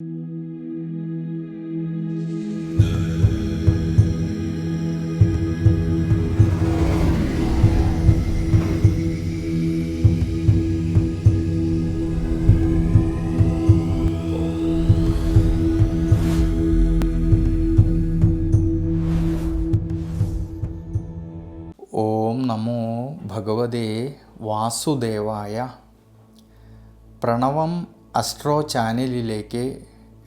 ഓം നമോ ഭഗവതേ വാസുദേവായ പ്രണവം അസ്ട്രോ ചാനലിലേക്ക്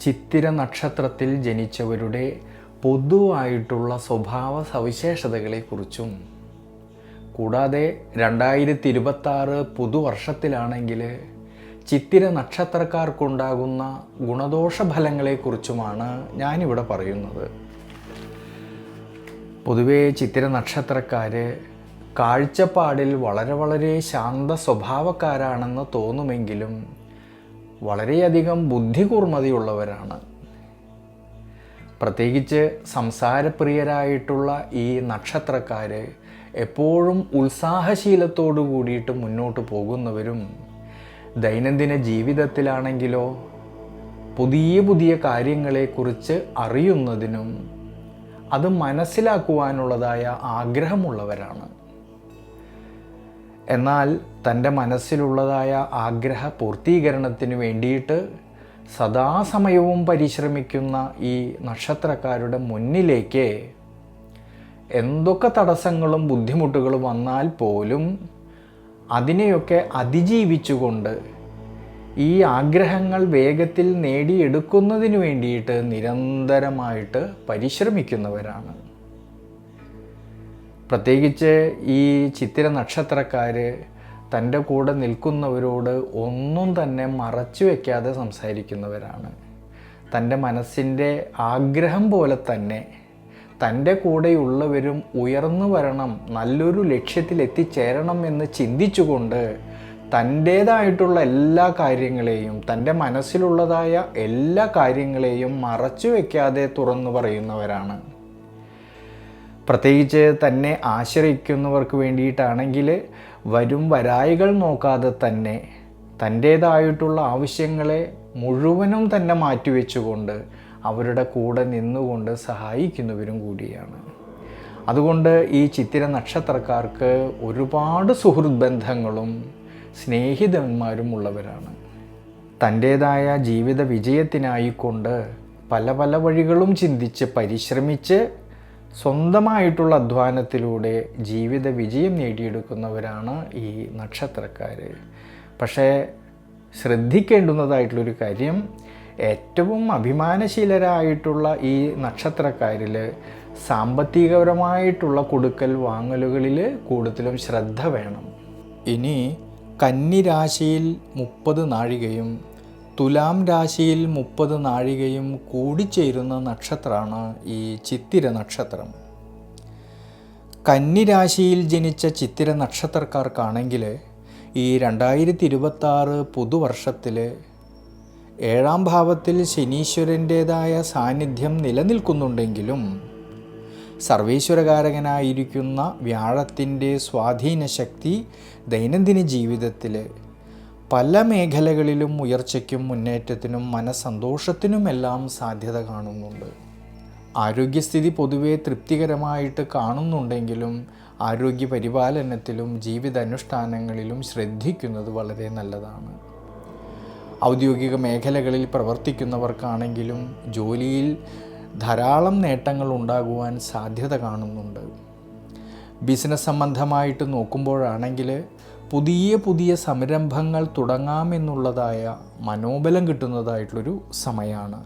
ചിത്തിര നക്ഷത്രത്തിൽ ജനിച്ചവരുടെ പൊതുവായിട്ടുള്ള സ്വഭാവ സവിശേഷതകളെക്കുറിച്ചും കൂടാതെ രണ്ടായിരത്തി ഇരുപത്താറ് പുതുവർഷത്തിലാണെങ്കിൽ ചിത്തിര നക്ഷത്രക്കാർക്കുണ്ടാകുന്ന ഗുണദോഷ ഫലങ്ങളെക്കുറിച്ചുമാണ് ഞാനിവിടെ പറയുന്നത്. പൊതുവേ ചിത്തിര നക്ഷത്രക്കാർ കാഴ്ചപ്പാടിൽ വളരെ വളരെ ശാന്ത സ്വഭാവക്കാരാണെന്ന് തോന്നുമെങ്കിലും വളരെയധികം ബുദ്ധികൂർമ്മതയുള്ളവരാണ് പ്രത്യേകിച്ച് സംസാരപ്രിയരായിട്ടുള്ള ഈ നക്ഷത്രക്കാർ എപ്പോഴും ഉത്സാഹശീലത്തോടു കൂടിയിട്ട് മുന്നോട്ട് പോകുന്നവരും ദൈനംദിന ജീവിതത്തിലാണെങ്കിലോ പുതിയ പുതിയ കാര്യങ്ങളെക്കുറിച്ച് അറിയുന്നതിനും അത് മനസ്സിലാക്കുവാനുള്ളതായ ആഗ്രഹമുള്ളവരാണ്. എന്നാൽ തന്റെ മനസ്സിലുള്ളതായ ആഗ്രഹ പൂർത്തീകരണത്തിന് വേണ്ടിയിട്ട് സദാസമയവും പരിശ്രമിക്കുന്ന ഈ നക്ഷത്രക്കാരുടെ മുന്നിലേക്ക് എന്തൊക്കെ തടസ്സങ്ങളും ബുദ്ധിമുട്ടുകളും വന്നാൽ പോലും അതിനെയൊക്കെ അതിജീവിച്ചുകൊണ്ട് ഈ ആഗ്രഹങ്ങൾ വേഗത്തിൽ നേടിയെടുക്കുന്നതിന് വേണ്ടിയിട്ട് നിരന്തരമായിട്ട് പരിശ്രമിക്കുന്നവരാണ്. പ്രത്യേകിച്ച് ഈ ചിത്തിര നക്ഷത്രക്കാർ തന്റെ കൂടെ നിൽക്കുന്നവരോട് ഒന്നും തന്നെ മറച്ചു വയ്ക്കാതെ സംസാരിക്കുന്നവരാണ്. തന്റെ മനസ്സിന്റെ ആഗ്രഹം പോലെ തന്നെ തന്റെ കൂടെയുള്ളവരും ഉയർന്നു വരണം നല്ലൊരു ലക്ഷ്യത്തിൽ എത്തിച്ചേരണം എന്ന് ചിന്തിച്ചുകൊണ്ട് തന്റേതായിട്ടുള്ള എല്ലാ കാര്യങ്ങളെയും തന്റെ മനസ്സിലുള്ളതായ എല്ലാ കാര്യങ്ങളെയും മറച്ചു വയ്ക്കാതെ തുറന്നു പറയുന്നവരാണ്. പ്രത്യേകിച്ച് തന്നെ ആശ്രയിക്കുന്നവർക്ക് വേണ്ടിയിട്ടാണെങ്കിൽ വരും വരായികൾ നോക്കാതെ തന്നെ തന്റേതായിട്ടുള്ള ആവശ്യങ്ങളെ മുഴുവനും തന്നെ മാറ്റിവെച്ചുകൊണ്ട് അവരുടെ കൂടെ നിന്നുകൊണ്ട് സഹായിക്കുന്നവരും കൂടിയാണ്. അതുകൊണ്ട് ഈ ചിത്തിര നക്ഷത്രക്കാർക്ക് ഒരുപാട് സുഹൃത് ബന്ധങ്ങളും സ്നേഹിതന്മാരും ഉള്ളവരാണ് തന്റേതായ ജീവിത വിജയത്തിനായിക്കൊണ്ട് പല പല വഴികളും ചിന്തിച്ച് പരിശ്രമിച്ച് സ്വന്തമായിട്ടുള്ള അധ്വാനത്തിലൂടെ ജീവിത വിജയം നേടിയെടുക്കുന്നവരാണ് ഈ നക്ഷത്രക്കാർ പക്ഷേ ശ്രദ്ധിക്കേണ്ടുന്നതായിട്ടുള്ളൊരു കാര്യം ഏറ്റവും അഭിമാനശീലരായിട്ടുള്ള ഈ നക്ഷത്രക്കാരിൽ സാമ്പത്തികപരമായിട്ടുള്ള കൊടുക്കൽ വാങ്ങലുകളിൽ കൂടുതലും ശ്രദ്ധ വേണം. ഇനി കന്നിരാശിയിൽ മുപ്പത് നാഴികയും തുലാം രാശിയിൽ മുപ്പത് നാഴികയും കൂടിച്ചേരുന്ന നക്ഷത്രമാണ് ഈ ചിത്തിര നക്ഷത്രം. കന്നിരാശിയിൽ ജനിച്ച ചിത്തിര നക്ഷത്രക്കാർക്കാണെങ്കിൽ ഈ രണ്ടായിരത്തി ഇരുപത്താറ് പുതുവർഷത്തിൽ ഏഴാം ഭാവത്തിൽ ശനീശ്വരന്റേതായ സാന്നിധ്യം നിലനിൽക്കുന്നുണ്ടെങ്കിലും സർവീശ്വരകാരകനായിരിക്കുന്ന വ്യാഴത്തിന്റെ സ്വാധീന ശക്തി ദൈനംദിന ജീവിതത്തിൽ പല മേഖലകളിലും ഉയർച്ചയ്ക്കും മുന്നേറ്റത്തിനും മനസ്സന്തോഷത്തിനുമെല്ലാം സാധ്യത കാണുന്നുണ്ട്. ആരോഗ്യസ്ഥിതി പൊതുവെ തൃപ്തികരമായിട്ട് കാണുന്നുണ്ടെങ്കിലും ആരോഗ്യ പരിപാലനത്തിലും ജീവിതാനുഷ്ഠാനങ്ങളിലും ശ്രദ്ധിക്കുന്നത് വളരെ നല്ലതാണ്. ഔദ്യോഗിക മേഖലകളിൽ പ്രവർത്തിക്കുന്നവർക്കാണെങ്കിലും ജോലിയിൽ ധാരാളം നേട്ടങ്ങൾ ഉണ്ടാകുവാൻ സാധ്യത കാണുന്നുണ്ട്. ബിസിനസ് സംബന്ധമായിട്ട് നോക്കുമ്പോഴാണെങ്കിൽ പുതിയ പുതിയ സംരംഭങ്ങൾ തുടങ്ങാമെന്നുള്ളതായ മനോബലം കിട്ടുന്നതായിട്ടുള്ളൊരു സമയമാണ്.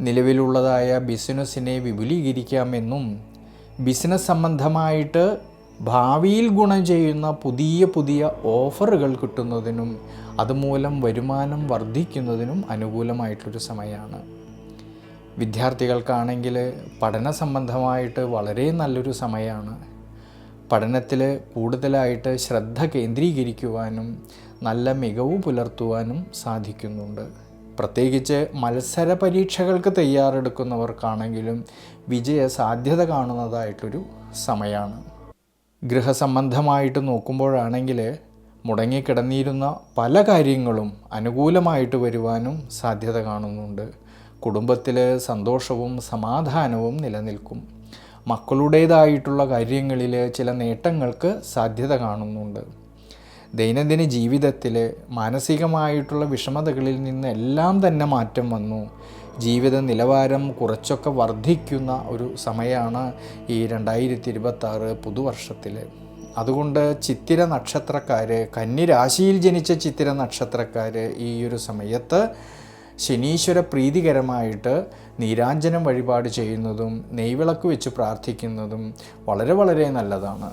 നിലവിലുള്ളതായ ബിസിനസ്സിനെ വിപുലീകരിക്കാമെന്നും ബിസിനസ് സംബന്ധമായിട്ട് ഭാവിയിൽ ഗുണം ചെയ്യുന്ന പുതിയ പുതിയ ഓഫറുകൾ കിട്ടുന്നതിനും അതുമൂലം വരുമാനം വർദ്ധിക്കുന്നതിനും അനുകൂലമായിട്ടൊരു സമയമാണ്. വിദ്യാർത്ഥികൾക്കാണെങ്കിൽ പഠന സംബന്ധമായിട്ട് വളരെ നല്ലൊരു സമയമാണ്. പഠനത്തിൽ കൂടുതലായിട്ട് ശ്രദ്ധ കേന്ദ്രീകരിക്കുവാനും നല്ല മികവ് പുലർത്തുവാനും സാധിക്കുന്നുണ്ട്. പ്രത്യേകിച്ച് മത്സര പരീക്ഷകൾക്ക് തയ്യാറെടുക്കുന്നവർക്കാണെങ്കിലും വിജയ സാധ്യത കാണുന്നതായിട്ടൊരു സമയമാണ് ഗൃഹസംബന്ധമായിട്ട് നോക്കുമ്പോഴാണെങ്കിൽ മുടങ്ങിക്കിടന്നിരുന്ന പല കാര്യങ്ങളും അനുകൂലമായിട്ട് വരുവാനും സാധ്യത കാണുന്നുണ്ട്. കുടുംബത്തിൽ സന്തോഷവും സമാധാനവും നിലനിൽക്കും. മക്കളുടേതായിട്ടുള്ള കാര്യങ്ങളിൽ ചില നേട്ടങ്ങൾക്ക് സാധ്യത കാണുന്നുണ്ട്. ദൈനംദിന ജീവിതത്തിൽ മാനസികമായിട്ടുള്ള വിഷമതകളിൽ നിന്ന് എല്ലാം തന്നെ മാറ്റം വന്നു. ജീവിത നിലവാരം കുറച്ചൊക്കെ വർദ്ധിക്കുന്ന ഒരു സമയമാണ് ഈ രണ്ടായിരത്തി ഇരുപത്താറ് പുതുവർഷത്തിൽ അതുകൊണ്ട് ചിത്തിര നക്ഷത്രക്കാർ കന്നിരാശിയിൽ ജനിച്ച ചിത്തിര നക്ഷത്രക്കാർ ഈ ഒരു സമയത്ത് ശനീശ്വര പ്രീതികരമായിട്ട് നീരാഞ്ജനം വഴിപാട് ചെയ്യുന്നതും നെയ്വിളക്ക് വെച്ച് പ്രാർത്ഥിക്കുന്നതും വളരെ വളരെ നല്ലതാണ്.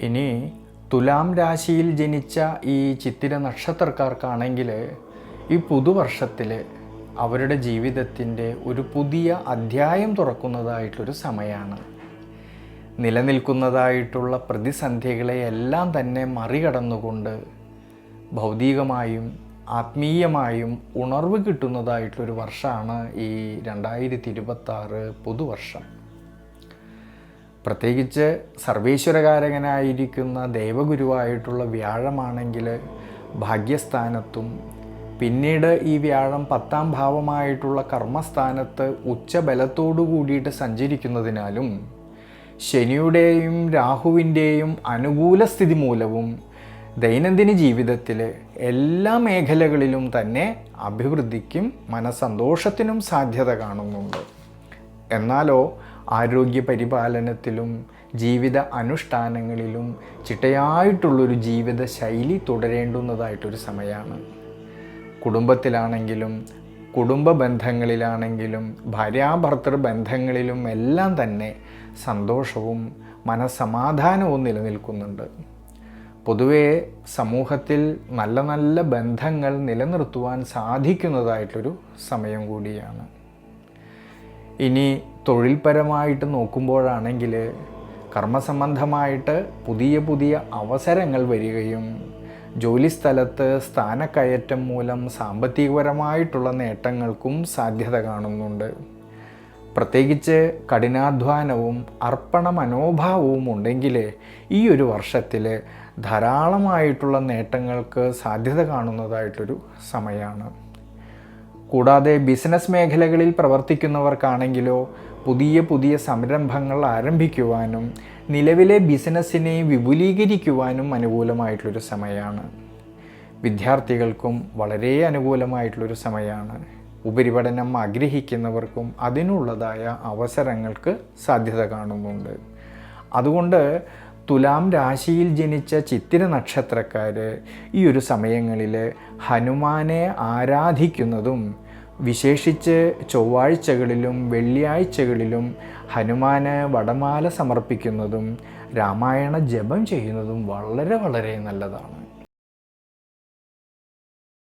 ഇനി തുലാം രാശിയിൽ ജനിച്ച ഈ ചിത്തിര നക്ഷത്രക്കാർക്കാണെങ്കിൽ ഈ പുതുവർഷത്തിൽ അവരുടെ ജീവിതത്തിന്റെ ഒരു പുതിയ അധ്യായം തുറക്കുന്നതായിട്ടൊരു സമയമാണ്. നിലനിൽക്കുന്നതായിട്ടുള്ള പ്രതിസന്ധികളെ എല്ലാം തന്നെ മറികടന്നുകൊണ്ട് ഭൗതികമായും ആത്മീയമായും ഉണർവ് കിട്ടുന്നതായിട്ടൊരു വർഷമാണ് ഈ രണ്ടായിരത്തി ഇരുപത്താറ് പുതുവർഷം. പ്രത്യേകിച്ച് സർവേശ്വരകാരകനായിരിക്കുന്ന ദേവഗുരുവായിട്ടുള്ള വ്യാഴമാണെങ്കിൽ ഭാഗ്യസ്ഥാനത്തും പിന്നീട് ഈ വ്യാഴം പത്താം ഭാവമായിട്ടുള്ള കർമ്മസ്ഥാനത്ത് ഉച്ചബലത്തോടു കൂടിയിട്ട് സഞ്ചരിക്കുന്നതിനാലും ശനിയുടെയും രാഹുവിന്റെയും അനുകൂല സ്ഥിതി മൂലവും ദൈനംദിന ജീവിതത്തിൽ എല്ലാ മേഖലകളിലും തന്നെ അഭിവൃദ്ധിക്കും മനസന്തോഷത്തിനും സാധ്യത കാണുന്നുണ്ട്. എന്നാലോ ആരോഗ്യ പരിപാലനത്തിലും ജീവിത അനുഷ്ഠാനങ്ങളിലും ചിട്ടയായിട്ടുള്ളൊരു ജീവിത ശൈലി തുടരേണ്ടുന്നതായിട്ടൊരു സമയമാണ് കുടുംബത്തിലാണെങ്കിലും കുടുംബ ബന്ധങ്ങളിലാണെങ്കിലും ഭാര്യാഭർത്തൃ ബന്ധങ്ങളിലും എല്ലാം തന്നെ സന്തോഷവും മനസമാധാനവും നിലനിൽക്കുന്നുണ്ട്. പൊതുവേ സമൂഹത്തിൽ നല്ല നല്ല ബന്ധങ്ങൾ നിലനിർത്തുവാൻ സാധിക്കുന്നതായിട്ടൊരു സമയം കൂടിയാണ്. ഇനി തൊഴിൽപരമായിട്ട് നോക്കുമ്പോഴാണെങ്കിൽ കർമ്മസംബന്ധമായിട്ട് പുതിയ പുതിയ അവസരങ്ങൾ വരികയും ജോലിസ്ഥലത്ത് സ്ഥാനക്കയറ്റം മൂലം സാമ്പത്തികപരമായിട്ടുള്ള നേട്ടങ്ങൾക്കും സാധ്യത കാണുന്നുണ്ട്. പ്രത്യേകിച്ച് കഠിനാധ്വാനവും അർപ്പണ മനോഭാവവും ഉണ്ടെങ്കിൽ ഈ ഒരു വർഷത്തിൽ ധാരാളമായിട്ടുള്ള നേട്ടങ്ങൾക്ക് സാധ്യത കാണുന്നതായിട്ടൊരു സമയമാണ് കൂടാതെ ബിസിനസ് മേഖലകളിൽ പ്രവർത്തിക്കുന്നവർക്കാണെങ്കിലോ പുതിയ പുതിയ സംരംഭങ്ങൾ ആരംഭിക്കുവാനും നിലവിലെ ബിസിനസ്സിനെ വിപുലീകരിക്കുവാനും അനുകൂലമായിട്ടുള്ളൊരു സമയമാണ് വിദ്യാർത്ഥികൾക്കും വളരെ അനുകൂലമായിട്ടുള്ളൊരു സമയമാണ് ഉപരിപഠനം ആഗ്രഹിക്കുന്നവർക്കും അതിനുള്ളതായ അവസരങ്ങൾക്ക് സാധ്യത കാണുന്നുണ്ട്. അതുകൊണ്ട് തുലാം രാശിയിൽ ജനിച്ച ചിത്തിര നക്ഷത്രക്കാർ ഈ ഒരു സമയങ്ങളിൽ ഹനുമാനെ ആരാധിക്കുന്നതും വിശേഷിച്ച് ചൊവ്വാഴ്ചകളിലും വെള്ളിയാഴ്ചകളിലും ഹനുമാന് വടമാല സമർപ്പിക്കുന്നതും രാമായണ ജപം ചെയ്യുന്നതും വളരെ വളരെ നല്ലതാണ്.